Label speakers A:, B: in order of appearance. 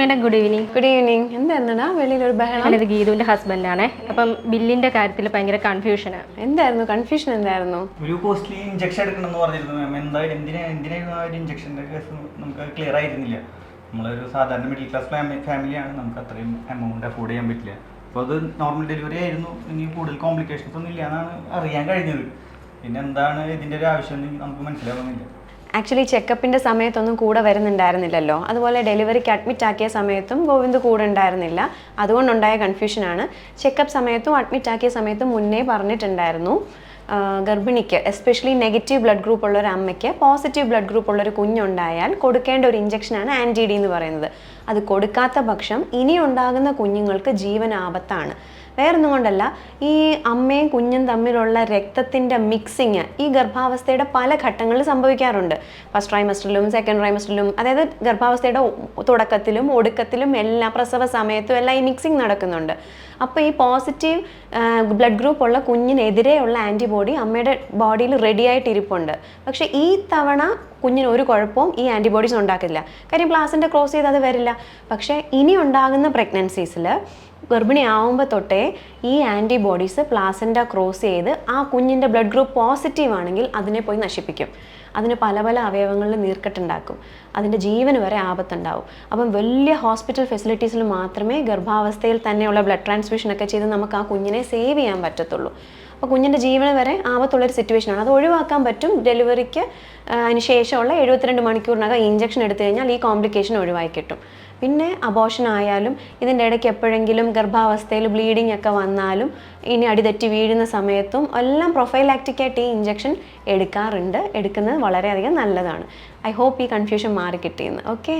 A: Madam good evening
B: good evening എന്തായിരുന്നാ വെളിയിൽ ഒരു ബഹളം
A: ഗീതുവിന്റെ ഹസ്ബൻഡ് ഹസ്ബൻഡാണ് അപ്പം ബില്ലിന്റെ കാര്യത്തിൽ ഭയങ്കര കൺഫ്യൂഷനാണ്
B: എന്തായിരുന്നു? കൺഫ്യൂഷൻ എന്തായിരുന്നു?
C: ഒരു കോസ്റ്റ്ലി ഇഞ്ചക്ഷൻ എടുക്കണം എന്ന് പറഞ്ഞിരുന്നു മാം എന്തായാലും എന്തിനാ എന്തിനായിരുന്നു ആ ഒരു ഇഞ്ചക്ഷന്റെ കേസ് നമുക്ക് ക്ലിയർ ആയിരുന്നില്ല. നമ്മളൊരു സാധാരണ മിഡിൽ ക്ലാസ് ഫാമിലി ഫാമിലിയാണ് നമുക്ക് അത്രയും എമൗണ്ട് അഫോർഡ് ചെയ്യാൻ പറ്റില്ല. അപ്പോൾ അത് നോർമൽ ഡെലിവറി ആയിരുന്നു. ഇനി കൂടുതൽ കോംപ്ലിക്കേഷൻസ് ഒന്നും ഇല്ല എന്നാണ് അറിയാൻ കഴിഞ്ഞത്. പിന്നെ എന്താണ് ഇതിന്റെ ഒരു ആവശ്യം നമുക്ക് മനസ്സിലാവുന്നില്ല.
B: ആക്ച്വലി ചെക്കപ്പിന്റെ സമയത്തൊന്നും കൂടെ വരുന്നുണ്ടായിരുന്നില്ലല്ലോ. അതുപോലെ ഡെലിവറിക്ക് അഡ്മിറ്റ് ആക്കിയ സമയത്തും ഗോവിന്ദ് കൂടെ ഉണ്ടായിരുന്നില്ല. അതുകൊണ്ടുണ്ടായ കൺഫ്യൂഷനാണ് ചെക്കപ്പ് സമയത്തും അഡ്മിറ്റ് ആക്കിയ സമയത്തും മുന്നേ പറഞ്ഞിട്ടുണ്ടായിരുന്നു. ഗർഭിണിക്ക് എസ്പെഷ്യലി നെഗറ്റീവ് ബ്ലഡ് ഗ്രൂപ്പ് ഉള്ള ഒരു അമ്മയ്ക്ക് പോസിറ്റീവ് ബ്ലഡ് ഗ്രൂപ്പ് ഉള്ള ഒരു കുഞ്ഞുണ്ടായാൽ കൊടുക്കേണ്ട ഒരു ഇഞ്ചക്ഷനാണ് ആന്റി ഡി എന്ന് പറയുന്നത്. അത് കൊടുക്കാത്ത പക്ഷം ഇനി ഉണ്ടാകുന്ന കുഞ്ഞുങ്ങൾക്ക് ജീവൻ ആപത്താണ് വേറൊന്നും കൊണ്ടല്ല ഈ അമ്മയും കുഞ്ഞും തമ്മിലുള്ള രക്തത്തിന്റെ മിക്സിങ് ഈ ഗർഭാവസ്ഥയുടെ പല ഘട്ടങ്ങളിൽ സംഭവിക്കാറുണ്ട്. ഫസ്റ്റ് ട്രൈമസ്റ്ററിലും സെക്കൻഡ് ട്രൈമസ്റ്ററിലും അതായത് ഗർഭാവസ്ഥയുടെ തുടക്കത്തിലും ഒടുക്കത്തിലും എല്ലാ പ്രസവ സമയത്തും എല്ലാം ഈ മിക്സിങ് നടക്കുന്നുണ്ട്. അപ്പോൾ ഈ പോസിറ്റീവ് ബ്ലഡ് ഗ്രൂപ്പ് ഉള്ള കുഞ്ഞിനെതിരെയുള്ള ആന്റിബോഡി അമ്മയുടെ ബോഡിയിൽ റെഡി ആയിട്ട് ഇരിപ്പുണ്ട് പക്ഷേ ഈ തവണ കുഞ്ഞിന് ഒരു കുഴപ്പവും ഈ ആന്റിബോഡീസ് ഉണ്ടാക്കില്ല കാര്യം പ്ലാസിന്റെ ക്രോസ് ചെയ്ത് അത് വരില്ല. പക്ഷേ ഇനി ഉണ്ടാകുന്ന പ്രഗ്നൻസീസിൽ ഗർഭിണി ആവുമ്പോൾ തൊട്ടേ ഈ ആന്റിബോഡീസ് പ്ലാസിന്റെ ക്രോസ് ചെയ്ത് ആ കുഞ്ഞിന്റെ ബ്ലഡ് ഗ്രൂപ്പ് പോസിറ്റീവ് ആണെങ്കിൽ അതിനെ പോയി നശിപ്പിക്കും. അതിന് പല പല അവയവങ്ങളിൽ നീർക്കെട്ടുണ്ടാക്കും അതിന്റെ ജീവന് വരെ ആപത്തുണ്ടാവും. അപ്പം വലിയ ഹോസ്പിറ്റൽ ഫെസിലിറ്റീസിൽ മാത്രമേ ഗർഭാവസ്ഥയിൽ തന്നെയുള്ള ബ്ലഡ് ട്രാൻസ്ഫ്യൂഷൻ ഒക്കെ ചെയ്ത് നമുക്ക് ആ കുഞ്ഞിനെ സേവ് ചെയ്യാൻ പറ്റത്തുള്ളൂ. അപ്പോൾ കുഞ്ഞിന്റെ ജീവന് വരെ ആപത്തുള്ളൊരു സിറ്റുവേഷനാണ് അത് ഒഴിവാക്കാൻ പറ്റും ഡെലിവറിക്ക് അതിന് ശേഷമുള്ള എഴുപത്തിരണ്ട് മണിക്കൂറിനകം ഇഞ്ചക്ഷൻ എടുത്തു കഴിഞ്ഞാൽ ഈ കോംപ്ലിക്കേഷൻ ഒഴിവാക്കി കിട്ടും. പിന്നെ അബോഷൻ ആയാലും ഇതിന്റെ ഇടയ്ക്ക് എപ്പോഴെങ്കിലും ഗർഭാവസ്ഥയിൽ ബ്ലീഡിംഗ് ഒക്കെ വന്നാലും ഇനി അടിതെറ്റി വീഴുന്ന സമയത്തും എല്ലാം പ്രൊഫൈലാക്റ്റിക്കായിട്ട് ഈ ഇഞ്ചക്ഷൻ എടുക്കാറുണ്ട്. എടുക്കുന്നത് വളരെയധികം നല്ലതാണ്. ഐ ഹോപ്പ് ഈ കൺഫ്യൂഷൻ മാറി കിട്ടിയെന്ന് ഓക്കെ